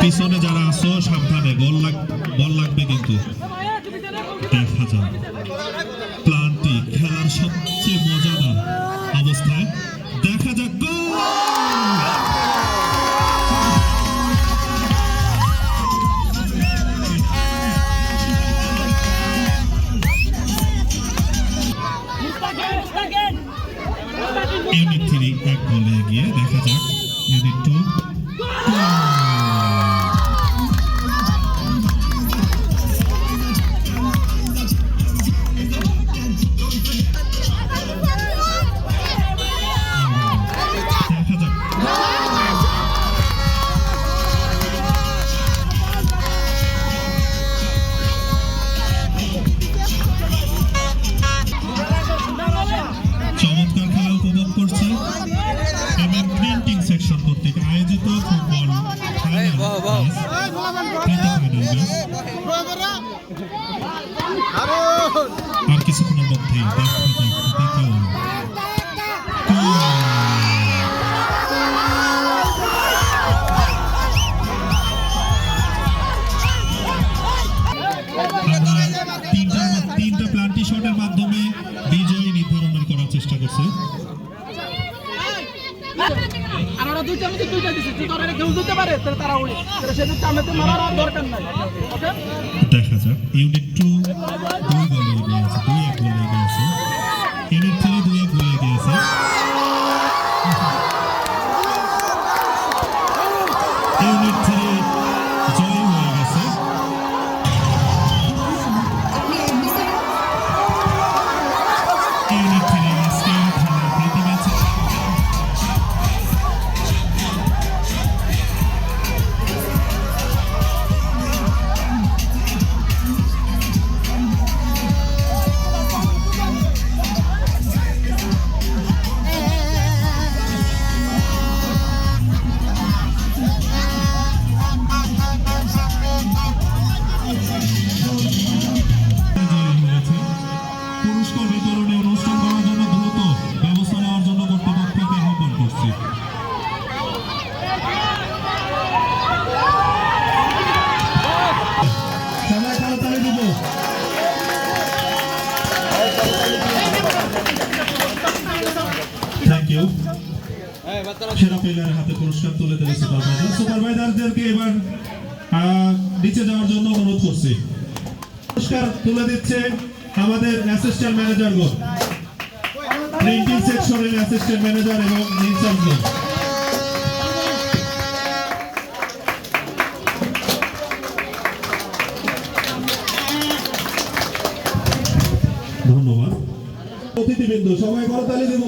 পিছনে যারা আছো সাবধানে বল বল লাগবে কিন্তু। দেখা যাক। প্লান্টি খেলার সবচেয়ে থ্রি গিয়ে দেখা যাক ইউনিট টু আর কিছুক্ষণের মধ্যেই ওরা দুইটা মধ্যে দুইটা দিচ্ছে যদি ওরা কেউ দিতে পারে তাহলে তারা ওই তাহলে সেদিন আমাদের মারার আর দরকার নাই। ওকে দেখা যাক। ইউনিট টু দুই গোলে এগিয়ে আছে দুই এক গোলে এগিয়ে আছে ইউনিট থ্রি দুই এক গোলে এগিয়ে আছে ইউনিট থ্রি থ্যাংক ইউ সেরা প্লেয়ারের হাতে পুরস্কার তুলে দিলে সুপারভাইজার। সুপারভাইজারদেরকে এবার নিচে যাওয়ার জন্য অনুরোধ করছি। পুরস্কার তুলে দিচ্ছে আমাদের অ্যাসিস্ট্যান্ট ম্যানেজারগণ প্রিন্টিং সেকশনের অ্যাসিস্ট্যান্ট ম্যানেজার এবং ইনচার্জগণ ধন্যবাদ। অতিথিবৃন্দ, সবাই করতালি দেব।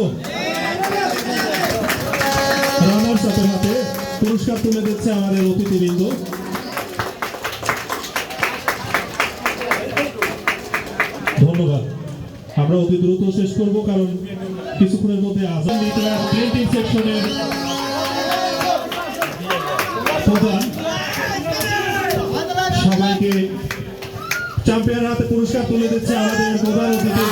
রানার সাথে হাতে পুরস্কার তুলে দিচ্ছে আমাদের অতিথিবৃন্দ। ধন্যবাদ। আমরা অতি দ্রুত শেষ করব কারণ কিছুক্ষণের মধ্যে আজান মিত্রা প্রিন্টিং সেকশনের প্রধান। সবাইকে চ্যাম্পিয়ন হাতে পুরস্কার তুলে দিচ্ছে আমাদের প্রধান অতিথি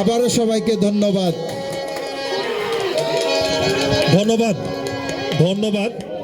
আবারও সবাইকে ধন্যবাদ। ধন্যবাদ। ধন্যবাদ।